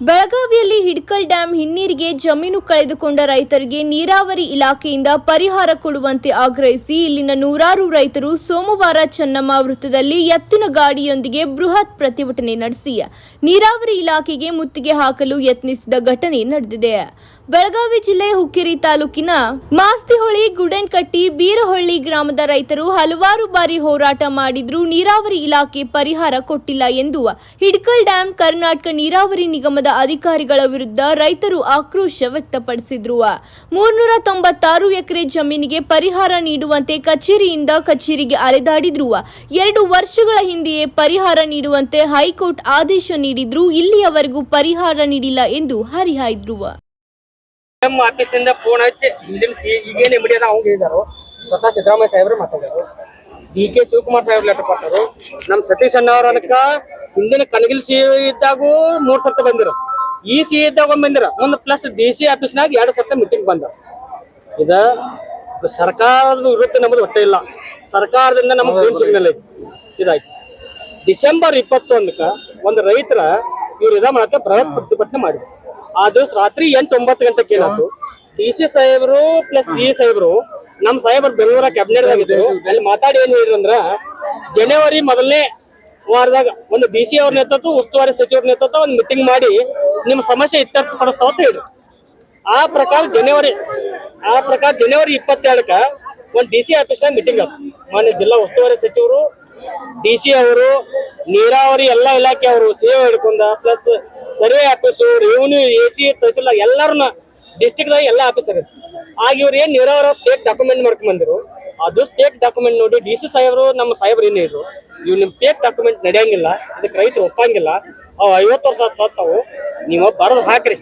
ಬೆಳಗಾವಿಯಲ್ಲಿ ಹಿಡ್ಕಲ್ ಡ್ಯಾಂ ಹಿನ್ನೀರಿಗೆ ಜಮೀನು ಕಳೆದುಕೊಂಡ ರೈತರಿಗೆ ನೀರಾವರಿ ಇಲಾಖೆಯಿಂದ ಪರಿಹಾರ ಕೊಡುವಂತೆ ಆಗ್ರಹಿಸಿ ಇಲ್ಲಿನ ನೂರಾರು ರೈತರು ಸೋಮವಾರ ಚೆನ್ನಮ್ಮ ವೃತ್ತದಲ್ಲಿ ಎತ್ತಿನ ಗಾಡಿಯೊಂದಿಗೆ ಬೃಹತ್ ಪ್ರತಿಭಟನೆ ನಡೆಸಿ ನೀರಾವರಿ ಇಲಾಖೆಗೆ ಮುತ್ತಿಗೆ ಹಾಕಲು ಯತ್ನಿಸಿದ ಘಟನೆ ನಡೆದಿದೆ. ಬೆಳಗಾವಿ ಜಿಲ್ಲೆ ಹುಕ್ಕೇರಿ ತಾಲೂಕಿನ ಮಾಸ್ತಿಹೊಳಿ ಗುಡನ್ಕಟ್ಟಿ ಬೀರಹೊಳ್ಳಿ ಗ್ರಾಮದ ರೈತರು ಹಲವಾರು ಬಾರಿ ಹೋರಾಟ ಮಾಡಿದ್ರೂ. ನೀರಾವರಿ ಇಲಾಖೆ ಪರಿಹಾರ ಕೊಟ್ಟಿಲ್ಲ ಎಂದು ಹಿಡ್ಕಲ್ ಡ್ಯಾಂ, ಕರ್ನಾಟಕ ನೀರಾವರಿ ನಿಗಮದ ಅಧಿಕಾರಿಗಳ ವಿರುದ್ಧ ರೈತರು ಆಕ್ರೋಶ ವ್ಯಕ್ತಪಡಿಸಿದ್ರು. ಮೂರ್ನೂರ ತೊಂಬತ್ತಾರು ಎಕರೆ ಜಮೀನಿಗೆ ಪರಿಹಾರ ನೀಡುವಂತೆ ಕಚೇರಿಯಿಂದ ಕಚೇರಿಗೆ ಅಲೆದಾಡಿದ್ರು. ಎರಡು ವರ್ಷಗಳ ಹಿಂದೆಯೇ ಪರಿಹಾರ ನೀಡುವಂತೆ ಹೈಕೋರ್ಟ್ ಆದೇಶ ನೀಡಿದ್ರು. ಇಲ್ಲಿಯವರೆಗೂ ಪರಿಹಾರ ನೀಡಿಲ್ಲ ಎಂದು ಹರಿಹಾಯ್ದ್ರು. ಎಂ ಆಫೀಸ್ನಿಂದ ಫೋನ್ ಹಚ್ಚಿ, ಹಿಂದಿನ ಸಿ ಈಗೇನು ಅದ ಅವ್ನು ಹೇಳಿದಾರು. ಸ್ವತಃ ಸಿದ್ದರಾಮಯ್ಯ ಸಾಹೇಬ್ರು ಮಾತಾಡಿದ್ರು ಡಿ ಕೆ ಶಿವಕುಮಾರ್ ಸಾಹೇಬ್ ಲೆಟರ್ ಕೊಟ್ಟರು. ನಮ್ಮ ಸತೀಶ್ ಅಣ್ಣ ಅವ್ರ ಹಿಂದಿನ ಕಣಗಿಲ್ ಸಿ ಇದ್ದಾಗೂ ಮೂರು ಸರ್ತ ಬಂದಿರು. ಈ ಸಿ ಇದ್ದಾಗ ಒಮ್ಮೆ ಬಂದಿರ. ಒಂದು ಪ್ಲಸ್ ಡಿ ಸಿ ಆಫೀಸ್ನಾಗ ಎರಡು ಸರ್ತ ಮೀಟಿಂಗ್ ಬಂದರು ಇದ ಸರ್ಕಾರದ ವಿರುದ್ಧ ನಮ್ಮದು ಹೊಟ್ಟೆ ಇಲ್ಲ. ಸರ್ಕಾರದಿಂದ ನಮಗೆ ಗ್ರೀನ್ ಸಿಗ್ನಲ್ ಐತಿ. ಇದಾಯ್ತು. ಡಿಸೆಂಬರ್ ಇಪ್ಪತ್ತೊಂದಕ್ಕ ಒಂದು ರೈತರ ಇವ್ರು ಇದ ಮಾಡಕ್ಕೆ ಬೃಹತ್ ಪ್ರತಿಭಟನೆ ಮಾಡಿದ್ರು. ಆ ರಾತ್ರಿ ಎಂಟು ಒಂಬತ್ತು ಗಂಟೆಗೆ ಏನಾಯ್ತು? ಡಿ ಸಿ ಸಾಹೇಬ್ರು ಪ್ಲಸ್ ಸಿ ಸಾಹೇಬ್ರು ನಮ್ಮ ಸಾಹೇಬ್ರು ಬೆಂಗಳೂರ ಕ್ಯಾಬಿನೆಟ್ ಆಗಿದ್ರು ಅಲ್ಲಿ ಮಾತಾಡಿ ಏನ್ ಹೇಳಿದ್ರು ಅಂದ್ರ, ಜನವರಿ ಮೊದಲನೇ ವಾರದಾಗ ಒಂದು ಡಿ ಸಿ ಅವ್ರ ನೇತೃತ್ವ, ಉಸ್ತುವಾರಿ ಸಚಿವರ ನೇತೃತ್ವ ಒಂದು ಮೀಟಿಂಗ್ ಮಾಡಿ ನಿಮ್ಮ ಸಮಸ್ಯೆ ಇತ್ಯರ್ಥ ಪಡಿಸ್ತಾವ ಅಂತ ಹೇಳಿದ್ರು. ಆ ಪ್ರಕಾರ ಜನವರಿ, ಆ ಪ್ರಕಾರ ಜನವರಿ ಇಪ್ಪತ್ತೆರಡಕ್ಕ ಒಂದು ಡಿ ಸಿ ಆಫೀಸ್ನಾಗ ಮೀಟಿಂಗ್ ಆಯ್ತು. ಮಾನ್ಯ ಜಿಲ್ಲಾ ಉಸ್ತುವಾರಿ ಸಚಿವರು ಡಿ ಸಿ ಅವರು, ನೀರಾವರಿ ಎಲ್ಲ ಇಲಾಖೆ ಅವರು ಸೇವೆ ಹಿಡ್ಕೊಂಡ plus survey office revenue A C tahsildar ಎಲ್ಲರನ್ನ ಡಿಸ್ಟಿಕ್ದಾಗ ಎಲ್ಲ ಆಫೀಸರ್ ಆಗ ಇವ್ರು ಏನು ನೀರಾವರಿ ಫೇಕ್ ಡಾಕ್ಯುಮೆಂಟ್ ಮಾಡ್ಕೊಂಡ್ ಬಂದಿರು ಅದು ಫೇಕ್ ಡಾಕ್ಯುಮೆಂಟ್ ನೋಡಿ ಡಿ ಸಿ ಸಾಹೇಬರು, ನಮ್ಮ ಸಾಹೇಬ್ರು ಏನು ಹೇಳಿದ್ರು ಇವ್ ನಿಮ್ ಫೇಕ್ ಡಾಕ್ಯುಮೆಂಟ್ ನಡೆಯಂಗಿಲ್ಲ, ಅದಕ್ಕೆ ರೈತರು ಒಪ್ಪಂಗಿಲ್ಲ, ಅವು ಐವತ್ತು ವರ್ಷ ಸತ್ತಾವು, ನೀವು ಬರೋದು ಹಾಕ್ರಿ.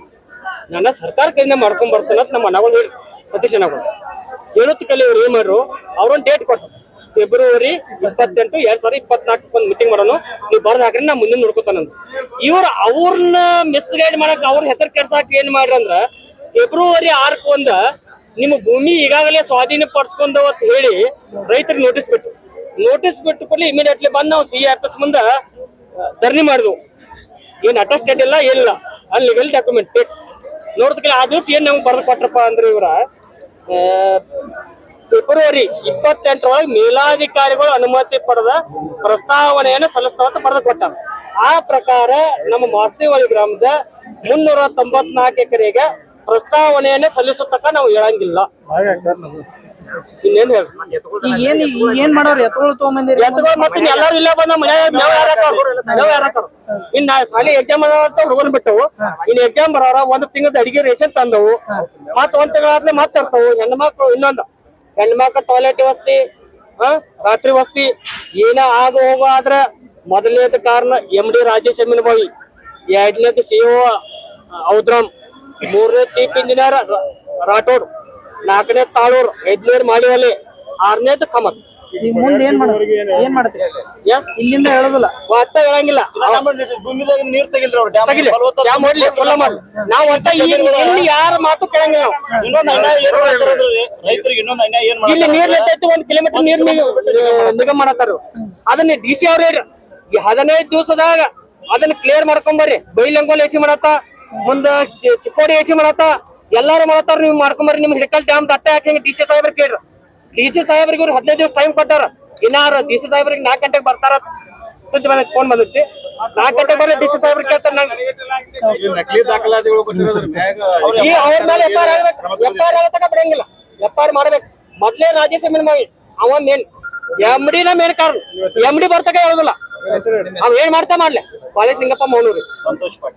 ನನ್ನ ಸರ್ಕಾರ ಕೈಯಿಂದ ಮಾಡ್ಕೊಂಡ್ ಬರ್ತಾನ ನಮ್ಮ ಅಣ್ಣಗಳು ಹೇಳಿ ಸತೀಶ್ ಅಣ್ಣಗಳು. ಹೇಳುತ್ತ ಕಲಿ ಇವ್ರು ಏನ್ ಮಾಡ್ರು ಅವ್ರೊಂದು ಡೇಟ್ ಕೊಟ್ಟರು ಫೆಬ್ರವರಿ ಇಪ್ಪತ್ತೆಂಟು, ಎರಡ್ ಸಾವಿರದ ಇಪ್ಪತ್ನಾಲ್ಕು ಒಂದು ಮೀಟಿಂಗ್ ಮಾಡೋಣ ನೀವು ಬರ್ದು ಹಾಕ್ರಿ, ನಾ ಮುಂದೆ ನೋಡ್ಕೋತಾನ ಇವ್ರು ಅವ್ರನ್ನ ಮಿಸ್ಗೈಡ್ ಮಾಡಕ್, ಅವ್ರ ಹೆಸರು ಕೆಡ್ಸಾಕ್ ಏನ್ ಮಾಡ್ರಂದ್ರ ಫೆಬ್ರವರಿ ಆರ್ಕ್ ಒಂದ ನಿಮ್ಮ ಭೂಮಿ ಈಗಾಗಲೇ ಸ್ವಾಧೀನ ಪಡಿಸ್ಕೊಂಡ ಅಂತ ಹೇಳಿ ರೈತರಿಗೆ ನೋಟಿಸ್ ಬಿಟ್ಟು ನೋಟಿಸ್ ಬಿಟ್ಟು ಕೂಡಲೇ ಇಮಿಡಿಯೇಟ್ಲಿ ಬಂದು ನಾವು ಸಿ ಆಫೀಸ್ ಮುಂದೆ ಧರಣಿ ಮಾಡಿದ್ವು. ಏನ್ ಅಟೆಸ್ಟೆಡ್ ಇಲ್ಲ ಏನಿಲ್ಲ ಅನ್ಲಿಗಲ್ ಡಾಕ್ಯುಮೆಂಟ್ ನೋಡಿದ್ರೆ ಆ ದಿವಸ ಏನ್ ನಮ್ಗೆ ಬರ್ದು ಕೊಟ್ರಪ್ಪ ಅಂದ್ರೆ ಇವರ ಫೆಬ್ರವರಿ ಇಪ್ಪತ್ತೆಂಟರೊಳಗೆ ಮೇಲಾಧಿಕಾರಿಗಳು ಅನುಮತಿ ಪಡೆದ ಪ್ರಸ್ತಾವನೆಯನ್ನು ಸಲ್ಲಿಸ್ತಾವಂತ ಬರೆದು ಕೊಟ್ಟಾರ ಆ ಪ್ರಕಾರ ನಮ್ಮ ಮಾಸ್ತಿವಳಿ ಗ್ರಾಮದ ಮುನ್ನೂರ ತೊಂಬತ್ನಾಲ್ಕು ಎಕರೆಗೆ ಪ್ರಸ್ತಾವನೆಯನ್ನೇ ಸಲ್ಲಿಸತಕ್ಕ ನಾವು ಹೇಳಂಗಿಲ್ಲ. ಇನ್ನೇನ್ ಹೇಳಿ ಈಗ ಏನ್ ಈಗ ಏನ್ ಮಾಡೋರು? ಎತ್ತುಗಳು ತಗೊಂಬಂದಿರಿ. ಎತ್ತುಗಳು ಮತ್ತೆ ಎಲ್ಲಾರು ಇಲ್ಲ ಬಂದ ಮನೆ ಮೇವ್ ಯಾರ್ ಹಾಕೋರು? ಮೇವ್ ಯಾರ್ ಹಾಕೋರು? ಇನ್ನ ಸಾಲಿ ಎಕ್ಸಾಮ್ ಅಂತ ಹುಡುಗನ್ ಬಿಟ್ಟವು. ಇನ್ ಎಕ್ಸಾಮ್ ಬರೋರ ಒಂದ್ ತಿಂಗಳದ ಅಡಿಗೆ ರೇಷನ್ ತಂದವು. ಮತ್ತ ಒಂದ್ ತಿಂಗಳಾದ್ಲೆ ಮತ್ತ ತರ್ತಾವು. ಹೆಣ್ಮಕ್ಳು ಇನ್ನೊಂದು ಹೆಣ್ಮಕ್ಳು ಟಾಯ್ಲೆಟ್ ವಸ್ತಿ ಹಾ ರಾತ್ರಿ ವಸ್ತಿ ಏನ ಆಗ ಹೋಗೋ ಆದ್ರ ಮೊದಲನೇದ ಕಾರಣ ಎಂ ಡಿ ರಾಜೇಶ್ ಅಮ್ಮಿನ ಬಾಯಿ ಎರಡನೇದು ಸಿ ಒ ಔದ್ರಾಮ್ ಮೂರನೇ ಚೀಫ್ ಇಂಜಿನಿಯರ್ ರಾಠೋಡ್ ನಾಲ್ಕನೇ ತಾಳೂರ್ ಐದನೇದು ಮಾಡಿವಲ್ಲಿ ಆರನೇದು ಕಮತ್ ಈಗ ಮುಂದೆ ಏನ್ ಮಾಡ ಏನ್ ಮಾಡ್ತೀರಿ? ಇಲ್ಲಿಂದ ಹೇಳೋದಿಲ್ಲ. ಒಟ್ಟ ಹೇಳಂಗಿಲ್ಲ. ನೀರ್ ತೆಗಿಲ್ರಿ ಅವ್ರು ಡ್ಯಾಮ್ ತಗಿಲಿ. ಯಾವ ಮಾಡ್ಲಿ ಫುಲ್ಲ ಮಾಡ್ಲಿ ನಾವ್ ಒಟ್ಟ ಈ ಇಲ್ಲಿ ಯಾರ ಮಾತು ಕೇಳಂಗಿಲ್ಲ. ನಾವು ಇನ್ನೊಂದ್ ಇಲ್ಲಿ ನೀರ್ ನಿಂತೈತಿ ಒಂದ್ ಕಿಲೋಮೀಟರ್ ನೀರ್ ನಿಗ- ನಿಗಮ ಮಾಡತ್ತಾರ. ಅದನ್ನ ಡಿ ಸಿ ಅವ್ರ ಈ ಹದಿನೈದು ದಿವಸದಾಗ ಅದನ್ನ ಕ್ಲಿಯರ್ ಮಾಡ್ಕೊಂಬರ್ರಿ. ಬೈಲಂಗೋಲ್ ಎಸಿ ಮಾಡತ್ತ ಮುಂದ ಚಿಕ್ಕೋಡಿ ಎಸಿ ಮಾಡತ್ತ ಎಲ್ಲಾರು ಮಾಡತ್ತಾರ ನೀವು ಮಾಡ್ಕೊಂಬರ್ರಿ. ನಿಮ್ ಹಿಡಕಲ್ ಡ್ಯಾಮ್ ದಟ್ಟ ಹಾಕಿ ಡಿ ಸಿ ಸಾಹೇಬ್ರ ಕೇಳ್ರಿ. ಡಿ ಸಿ ಸಾಹೇಬ್ರಿಗೆ ಇವ್ರು ಹದಿನೈದು ದಿವಸ ಟೈಮ್ ಕೊಟ್ಟಾರ. ಇನ್ನಾರು ಡಿ ಸಿ ಸಾಹೇಬ್ರಿಗೆ ನಾಲ್ಕು ಗಂಟೆಗೆ ಬರ್ತಾರ ಸುದ್ದಿ ಬಂದೈತಿ ಫೋನ್ ಬಂದೈತಿ. ನಾಲ್ಕು ಗಂಟೆ ಬರ್ರಿ ಡಿ ಸಿ ಸಾಹೇಬ್ರಿ ಕೇಳ್ತಾರ ನಂಗೆ. ಈ ನಕಲಿ ದಾಖಲಾತಿಗಳು ಕೊಟ್ಟಿರೋದ್ರ ಈ ಅವ್ರ ಮೇಲೆ ಎಫ್ ಆರ್ ಆಗ್ಬೇಕು ಎಫ್ ಆರ್ ಆಗತಕ್ಕ ಬಿಡಂಗಿಲ್ಲ. ಆರ್ ಮಾಡ್ಬೇಕು. ಮೊದ್ಲೇ ರಾಜೇಶ್ ಮಗ ಅವ ಮೇನ್ ಎಂ ಡಿನ ಮೇನ್ ಕಾರಣ. ಎಂ ಡಿ ಬರ್ತಕ ಹೇಳುದಿಲ್ಲ ಅವ್ ಏನ್ ಮಾಡ್ತಾ ಮಾಡ್ಲೆ? ಕಾಲೇಜ್ ಲಿಂಗಪ್ಪ ಮೌನೂರು. ಸಂತೋಷ್ ಪಾಟೀಲ್.